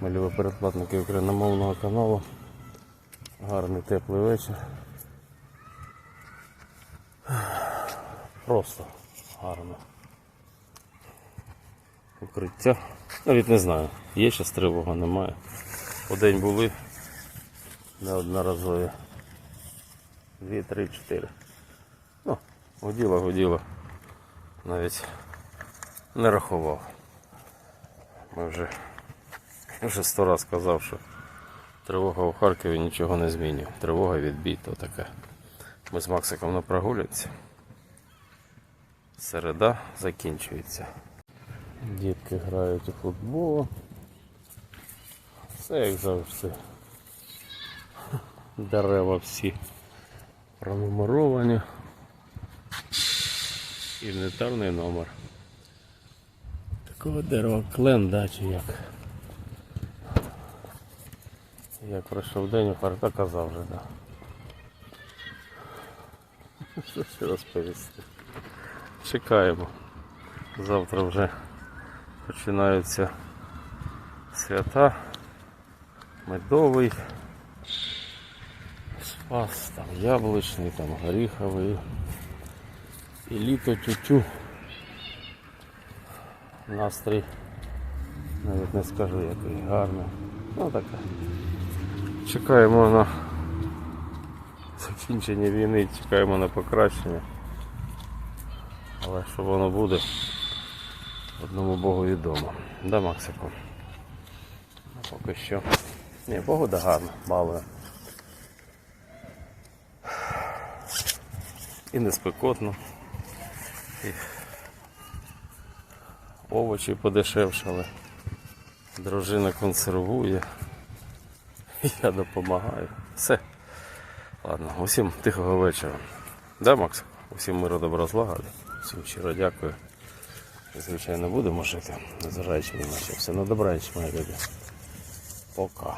Ми любі передплатники україномовного каналу. Гарний теплий вечір. Просто гарно. Укриття. Навіть не знаю, є ще тривога, немає. У були неодноразові. Дві, три, чотири. Ну, гуділо, гуділо. Навіть не рахував. Ми вже, вже сто раз казав, що тривога у Харкові нічого не змінює. Тривога відбій, то. Ми з Максиком на прогулянці. Середа закінчується. Дітки грають у футбол. Все як завжди. Дерева всі пронумеровані. Інвентарний номер. Такого дерева клен, да, чи як? Як пройшов день, Фарта казав вже, да. Що ще розповісти? Чекаємо. Завтра вже починаються свята. Медовий. Спас, там яблучний, там горіховий. І літо тютю. Настрій навіть не скажу який гарний. Ну таке. Чекаємо на закінчення війни, чекаємо на покращення. Але що воно буде, одному Богу відомо. Да, Максику? Ну, Поки що. Ні, погода гарна, балує. І не спекотно. І овочі подешевшали. Дружина консервує. Я допомагаю. Все. Ладно, усім тихого вечора. Да, Макс? Усім миру добра злагоди. Всім щиро дякую. Звичайно, будемо жити, незважаючи ні на. Все на добраніч, моя люди. Пока.